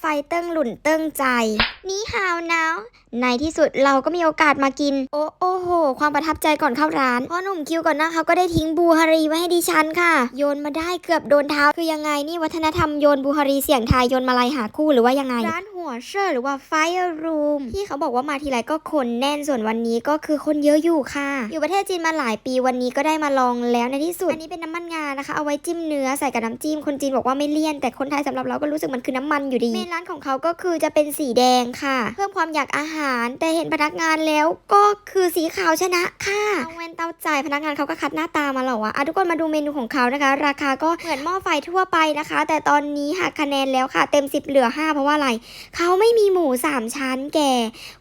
ไฟเติ้งหลุ่นเติ้งใจนี่ฮาวนะในที่สุดเราก็มีโอกาสมากิน โอ้โอ้โห ความประทับใจก่อนเข้าร้านพ่อหนุ่มคิวก่อนหนะเขาก็ได้ทิ้งบูฮารีไว้ให้ดิฉันค่ะ โยนมาได้เกือบโดนเท้า คือยังไงนี่วัฒนธรรมโยนบูฮารีเสียงทายโยนมาลัยหาคู่หรือว่ายังไงร้าน หัวเชอร์หรือว่าไฟรูมที่เขาบอกว่ามาทีไรก็คนแน่นส่วนวันนี้ก็คือคนเยอะอยู่ค่ะ อยู่ประเทศจีนมาหลายปีวันนี้ก็ได้มาลองแล้วในที่สุด อันนี้เป็นน้ำมันงานะคะ เอาไว้จิ้มเนื้อใส่กับน้ำจิ้ม คนจีนบอกว่าไม่เลี่ยน แต่คนไทยสำหรับเราก็รู้สึกมันคือน้ำมันอยู่ดีเมนร้านของเขาก็คือจะเป็นสีแดงค่ะ เพิ่มความอยากอาหาร แต่เห็นพนักงานแล้วก็คือสีขาวชนะค่ะเอาแวนเต้าใจพนักงานเขาก็คัดหน้าตามาหรอวะอะทุกคนมาดูเมนูของเขานะคะ ราคาก็เหมือนหม้อไฟทั่วไปนะคะ แต่ตอนนี้หักคะแนนแล้วค่ะ เต็ม 10 เหลือ 5 เพราะว่าอะไรเขาไม่มีหมู3ชั้นแก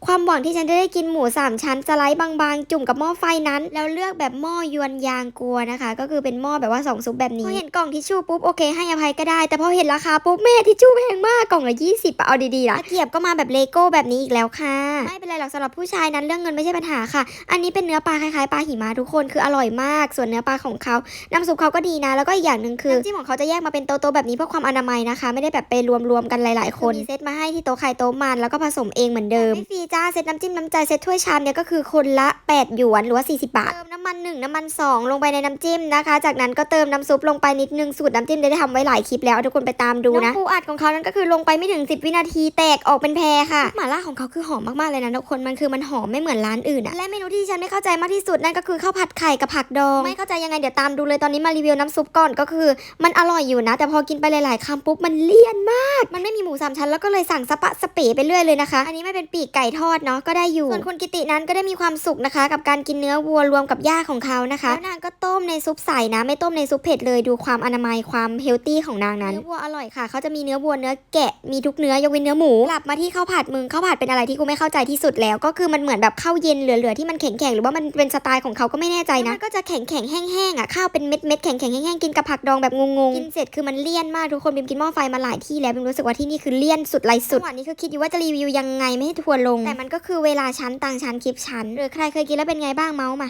ความหวังที่ฉันจะได้กินหมู3ชั้นสไลด์บางๆ จุ่มกับหม้อไฟนั้น แล้วเลือกแบบหม้อยวนยางกัวนะคะ ก็คือเป็นหม้อแบบว่า2ซุปแบบนี้พอเห็นกล่องทิชชู่ปุ๊บโอเคให้อภัยก็ได้ แต่พอเห็นราคาปุ๊บแม่ทิชชู่แพงมากกล่องละ20อะเอาดีๆละตะเกียบก็มาแบบเลโก้แบบนี้อีกแล้วค่ะไม่เป็นไรหรอกสำหรับผู้ชายนั้นเรื่องเงินไม่ใช่ปัญหาค่ะ อันนี้เป็นเนื้อปลาคล้ายๆปลาหิมะทุกคนคืออร่อยมาก ส่วนเนื้อปลาของเขาน้ำซุปเขาก็ดีนะ แล้วก็อีกอย่างหนึ่งคือน้ำจิ้มของเขาจะแยกมาเป็นโตๆแบบนี้เพื่อความอนามัยนะคะ ไม่ได้แบบไปรวมๆกันหลาย ๆ คนมีเซตมาให้ที่โต๊ะไข่โต๊ะมันแล้วก็ผสมเองเหมือนเดิมไม่ฟรีจ้าเซตน้ำจิ้มน้ำใจเซตถ้วยชามเนี่ยก็คือคนละ 8 หยวนหรือว่า40 บาท เติมน้ำมัน 1 น้ำมัน 2 ลงไปในน้ำจิ้มนะคะ จากนั้นก็เติมน้ำซุปลงไปนิดนึงสูตรน้ำจิ้มได้ทำไว้หลายคลิปแล้วเอาทุกคนไปตามดูนะน้ำปูอัดของเขานั้นก็คือลงไปไม่ถึง 10 วินาทีแตกออกเป็นแพรค่ะหม่าล่าของเขาคือหอมมากๆเลยนะทุกคนมันคือมันหอมไม่เหมือนร้านอื่นอะและเมนูที่ฉันไม่เข้าใจมากที่สุดนั่นก็คือข้าวผัดไข่กับผักดองไม่เข้าใจยังไงเดี๋ยวตามดูเลยตอนนี้มารีวิวน้ำซุปก่อนก็คือ มันอร่อยอยู่นะ แต่พอกินไปหลายๆคำปุ๊บมันเลี่ยนมาก มันไม่มีหมูสามชั้นแล้วก็เลยสั่งสปะสเปไปเรื่อยเลยนะคะ อันนี้ไม่เป็นปีกไก่ทอดเนาะก็ได้อยู่ส่วนคุณกิตินั้นก็ได้มีความสุขนะคะ กับการกินเนื้อวัวรวมกับหญ้าของเขานะคะแล้วนางก็ต้มในซุปใสนะ ไม่ต้มในซุปเผ็ดเลยดูความอนามัยความเฮลตี้ของนางนั้นเนื้อวัวอร่อยค่ะเขาจะมีเนื้อวัวเนื้อแกะมีทุกเนื้อยกเว้นเนื้อหมูกลับมาที่ข้าวผัดมึงข้าวผัดเป็นอะไรที่กูไม่เข้าใจที่สุดแล้ว ก็คือมันเหมือนแบบข้าวเย็นเหลือๆที่มันแข็งๆหรือว่ามันเป็นสไตล์ของเขาก็ไม่แน่ใจนะมันก็จะแข็งๆแห้งๆอะข้าวเป็นเม็ดๆแข็งๆแห้งๆกินกับผักดองแบบงงๆกินเสร็จคือมันเลี่ยนมากทุกคนบิมกินหม้อไฟมาหลายที่แล้วบิมรู้สึกว่าที่นี่คือเลี่ยนสุดไรสุดงหวะนี้คือคิดอยู่ว่าจะรีวิวยังไงไม่ให้ทัวร์ลง แต่มันก็คือเวลาชั้นต่างชั้นคลิปชั้นหรือใครเคยกินแล้วเป็นไงบ้างเมาส์มา